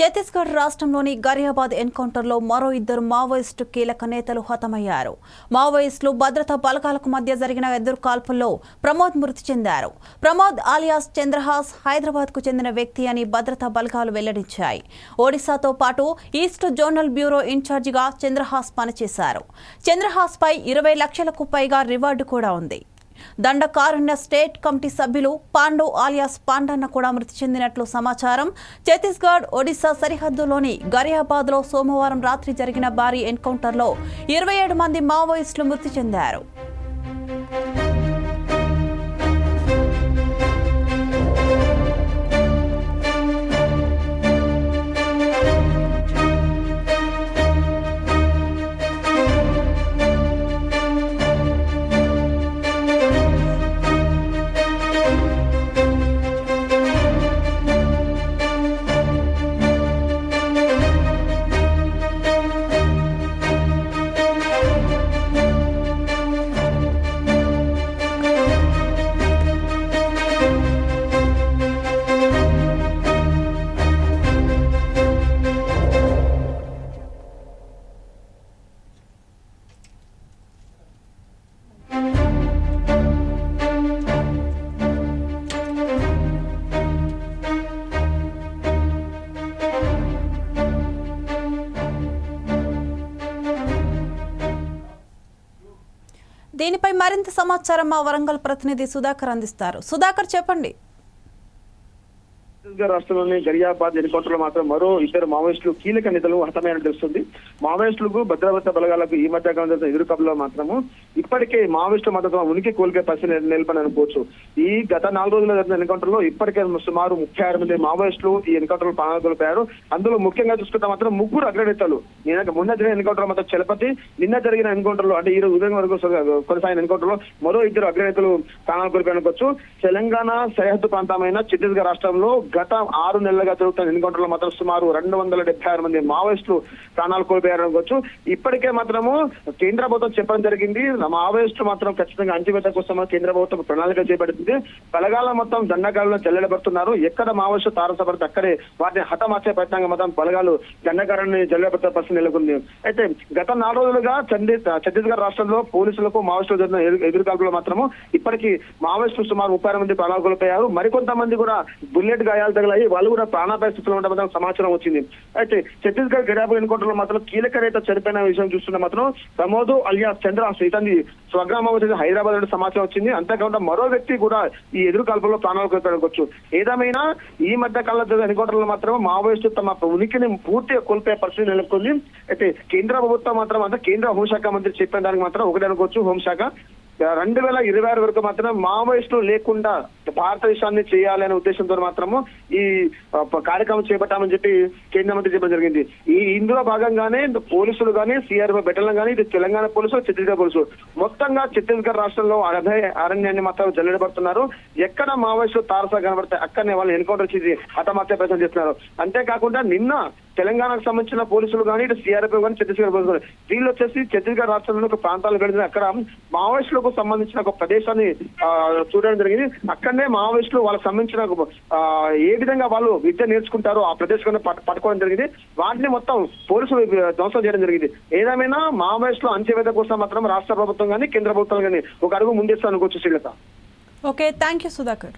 ఛత్తీస్గఢ్ రాష్ట్రంలోని గరియాబాద్ ఎన్కౌంటర్లో మరో ఇద్దరు మావోయిస్టు కీలక నేతలు హతమయ్యారు. మావోయిస్టులు భద్రతా బలగాలకు మధ్య జరిగిన ఎదురు కాల్పుల్లో ప్రమోద్ మృతి చెందారు. ప్రమోద్ ఆలియాస్ చంద్రహాస్ హైదరాబాద్కు చెందిన వ్యక్తి అని భద్రతా బలగాలు వెల్లడించాయి. ఒడిశాతో పాటు ఈస్ట్ జోనల్ బ్యూరో ఇన్ఛార్జిగా చంద్రహాస్ పనిచేశారు. చంద్రహాస్పై ఇరవై లక్షలకు పైగా రివార్డు కూడా ఉంది. దండకారుణ్య స్టేట్ కమిటీ సభ్యులు పాండు ఆలియాస్ పాండన్న కూడా మృతి చెందినట్లు సమాచారం. ఛత్తీస్గఢ్ ఒడిశా సరిహద్దులోని గరియాబాద్లో సోమవారం రాత్రి జరిగిన భారీ ఎన్కౌంటర్లో ఇరవై ఏడు మంది మావోయిస్టులు మృతి చెందారు. దీనిపై మరింత సమాచారం మా వరంగల్ ప్రతినిధి సుధాకర్ అందిస్తారు. సుధాకర్ చెప్పండి. ఛత్తీస్గఢ్ రాష్ట్రంలోని గరియాబాద్ ఎన్కౌంటర్లో మాత్రం మరో ఇద్దరు మావోయిస్టులు కీలక నేతలు హతమైన తెలుస్తుంది. మావోయిస్టులకు భద్రతా బలగాలకు ఈ మధ్య కాలం జరిగిన ఎదురుకబలో మాత్రము ఇప్పటికే మావోయిస్టుల మద్దతు ఉనికి కోల్పోయే పరిస్థితి నెలపని అనుకోవచ్చు. ఈ గత నాలుగు రోజుల జరిగిన ఎన్కౌంటర్లో ఇప్పటికే సుమారు ముప్పై ఆరు మంది మావోయిస్టులు ఈ ఎన్కౌంటర్లో ప్రాణాలు కోల్పోయారు. అందులో ముఖ్యంగా చూసుకుంటే మాత్రం ముగ్గురు అగ్రనేతలు నిన్న మొన్న జరిగిన ఎన్కౌంటర్ మాత్రం చలపతి నిన్న జరిగిన ఎన్కౌంటర్లో అంటే ఈ రోజు ఉదయం వరకు కొనసాగిన ఎన్కౌంటర్లో మరో ఇద్దరు అగ్రనేతలు ప్రాణాలు కోల్పోయి అనుకోవచ్చు తెలంగాణ సరిహద్దు ప్రాంతమైన ఛత్తీస్గఢ్ రాష్ట్రంలో గత ఆరు నెలలుగా జరుగుతున్న ఎన్కౌంటర్ మాత్రం సుమారు రెండు వందల డెబ్బై ఆరు మంది మావోయిస్టులు ప్రాణాలు కోల్పోయారు అనుకోవచ్చు. ఇప్పటికే మాత్రము కేంద్ర ప్రభుత్వం చెప్పడం జరిగింది. మావోయిస్టులు మాత్రం ఖచ్చితంగా అంతిమేత కోసం కేంద్ర ప్రభుత్వం ప్రణాళిక చేపడుతుంది. బలగాల మొత్తం దండకాలను చెల్లెడబడుతున్నారు ఎక్కడ మావోయిస్టు తారసపడితే అక్కడే వాటిని హతమార్చే ప్రయత్నంగా మాత్రం బలగాలు దండకారాన్ని జల్లబడుతున్న పరిస్థితి నెలకొంది. అయితే గత నాలుగు రోజులుగా చండీ ఛత్తీస్గఢ్ రాష్ట్రంలో పోలీసులకు మావోయిస్టులు జరిగిన ఎదురుకాల్పులు మాత్రము ఇప్పటికీ మావోయిస్టులు సుమారు ముప్పై ఆరు మంది ప్రాణాలు కోల్పోయారు. మరికొంతమంది కూడా బుల్లెట్ గాయాలు తగిలాయి. వాళ్ళు కూడా ప్రాణాపాయ స్థితిలో ఉండడం సమాచారం వచ్చింది. అయితే ఛత్తీస్గఢ్ గిరాబు ఎన్కౌంటర్లో మాత్రం కీలక నేత చనిపోయిన విషయం చూస్తున్న మాత్రం ప్రమోదు అలియా చంద్రహాస్ ఇతని స్వగ్రామం వచ్చేసి హైదరాబాద్ నుండి సమాచారం వచ్చింది. అంతేకాకుండా మరో వ్యక్తి కూడా ఈ ఎదురు కాల్పుల్లో ప్రాణాలు కోల్పోవచ్చు ఏదేమైనా ఈ మధ్య కాలంలో జరిగిన ఎన్కౌంటర్ మాత్రం మావోయిస్టు తమ ఉనికిని పూర్తిగా కోల్పోయే పరిస్థితి నెలకొంది. అయితే కేంద్ర ప్రభుత్వం మాత్రం అంతా కేంద్ర హోంశాఖ మంత్రి చెప్పిన దానికి మాత్రం ఒకటి అనుకోవచ్చు. హోంశాఖ రెండు వేల ఇరవై ఆరు వరకు మాత్రం మావోయిస్టులు లేకుండా భారతదేశాన్ని చేయాలనే ఉద్దేశంతో మాత్రము ఈ కార్యక్రమం చేపట్టామని చెప్పి కేంద్ర మంత్రి చెప్పడం జరిగింది. ఈ ఇందులో భాగంగానే పోలీసులు కానీ సిఆర్ఓ బెటలం కానీ ఇది తెలంగాణ పోలీసులు ఛత్తీస్గఢ్ పోలీసులు. మొత్తంగా ఛత్తీస్గఢ్ రాష్ట్రంలో అభయ అరణ్యాన్ని మాత్రం జల్లెడబడుతున్నారు ఎక్కడ మావోయిస్టులు తారసా కనబడితే అక్కడనే వాళ్ళు ఎన్కౌంటర్ చేసి హతమార్చే ప్రయత్నం చేస్తున్నారు. అంతేకాకుండా నిన్న తెలంగాణకు సంబంధించిన పోలీసులు కానీ ఇటు సిఆర్పీ కానీ ఛత్తీస్గఢ్ పోలీసులు వీళ్ళు వచ్చేసి ఛత్తీస్గఢ్ రాష్ట్రంలో ఒక ప్రాంతాలు గడిచిన అక్కడ మావోయిస్టులకు సంబంధించిన ఒక ప్రదేశాన్ని చూడడం జరిగింది. అక్కడనే మావోయిస్టులు వాళ్ళకి సంబంధించిన ఏ విధంగా వాళ్ళు విద్య నేర్చుకుంటారో ఆ ప్రదేశం పట్టుకోవడం జరిగింది. వాటిని మొత్తం పోలీసులు ధ్వంసం చేయడం జరిగింది. ఏదేమైనా మావోయిస్టులు అంత్యవేద కోసం మాత్రం రాష్ట్ర ప్రభుత్వం కానీ కేంద్ర ప్రభుత్వం కానీ ఒక అడుగు ముందేస్తాను అనుకోవచ్చు Srilatha. Okay thank you Sudhakar.